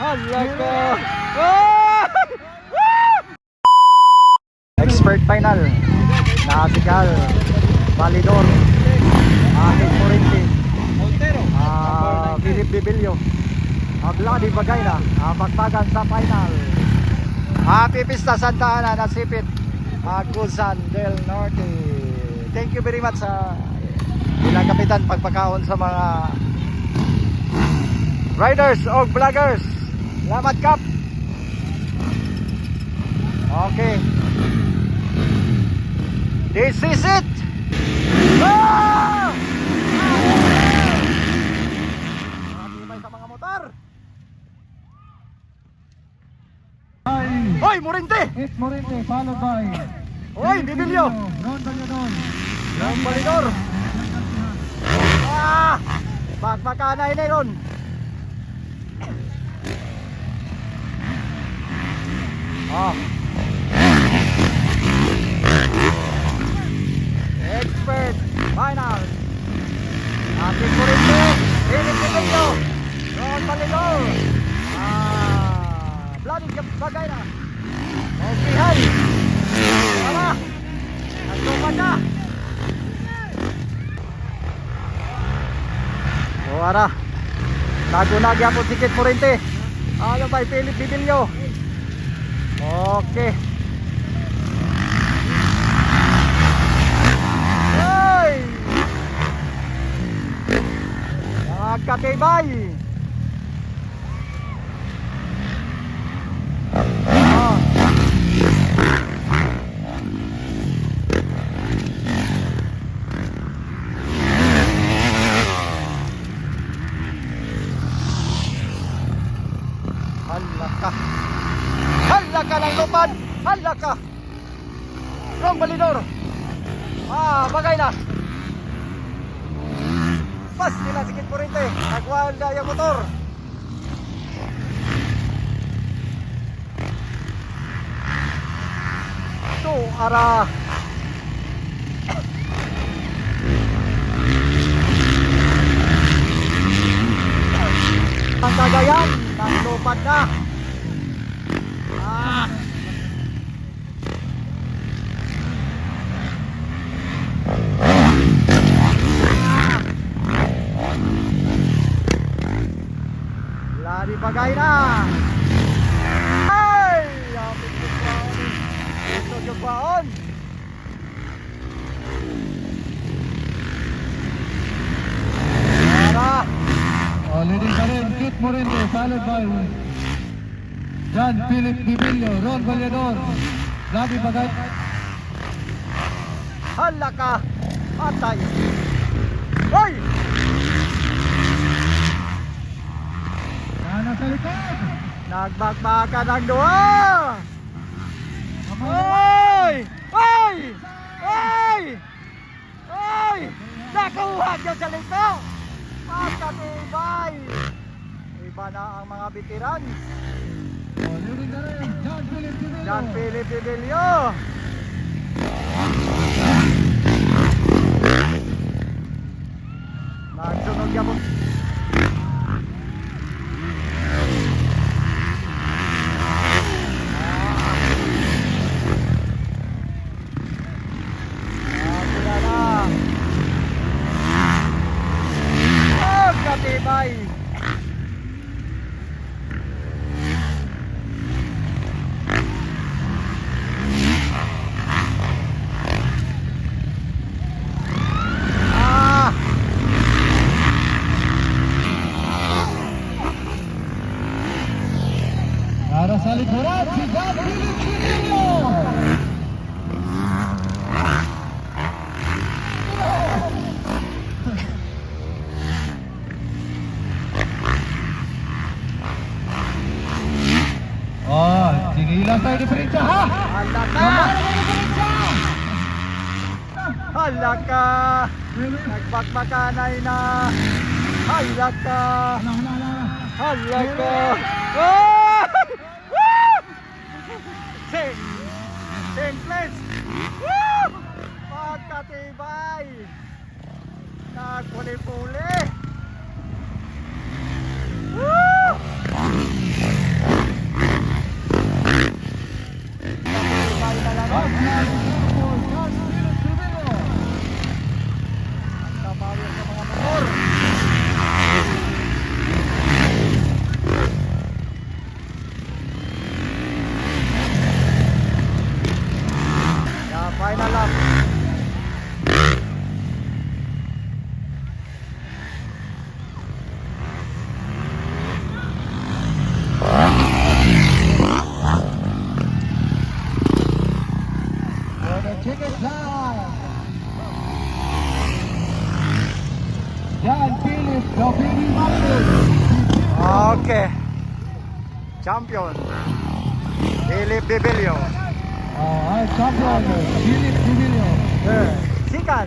Hala ka! Ah! Expert final. Nasigal. Validor. Aking Morinti. Ah, Philip Bibilio. Ah, Vladi Bagayna. Ah, Bakbagan sa final. Happy Pista Santa Ana Nasipit. Ah, Guzan del Norte. Thank you very much sa ilang kapitan pagpakaon sa mga riders o vloggers. Salamat kap. Okay. This is it. Ah! Matibay sa mga motor. Hoy, Morente! It's Morente followed by Hoy, Bibilio! Ron Balyadon. Yung balidor. Ah! Bakbakanay na yun. Oh. Expert final. Ating Corinthe, Philip Pimenyo, Ron Balidor. Ah, Vladi Bagay na. Okay, hay. Tara. Nagtupan na. O ara. Tago na gyapon tiket mo rente. Ano ba Philip Bibilyo? Okay. Ay! Nagkatibay. Ah. Hala ka. Hala ka ng lupad. Hala ka. Rong balidor. Ah, bagay na. Pas nila sikit po rin eh. Nagwala yung motor. Ito, ara. Ang kagayan, nalupad na. Ah. Lari bagay na. Ay! Yapit yung baon. Ito yung baon. Tara. Oh, leading pa rin, Kit Morente followed by John Philip Bibilio, Ron Balyadon. Vladi Bagay. Hala ka. Patay. Hoy! Nana sa likod. Nagbagbaga ng duha! Hoy! Hoy! Hoy! Hoy! Nakuha niyo sa lito! Pagkatibay! Iba na ang mga veteran. Oh, John Philip Bibilio. Nagsunog niya po. Ah, sila na. Oh, katibay. Ah! Para sa likuran, si John Philip Bibilio. Oh, singilan tayo diferensya ha! Hala ka! Mamaya naman diferensya! Hala ka! Nagbakbakanay na! Hala ka! Hala, hala, hala. Hala ka! Plane, plane. Woo! Pagkatibay. Nagpuli-puli. Woo! Pagkatibay talaga. Pagkatibay talaga. Final lap. Ticket time! Jan Philip Dobini Marcos! Ah, okay. Champion. Philip Bibilio. 아, 아니, 잠깐만, 비밀, 비밀이요. 네. 그러니까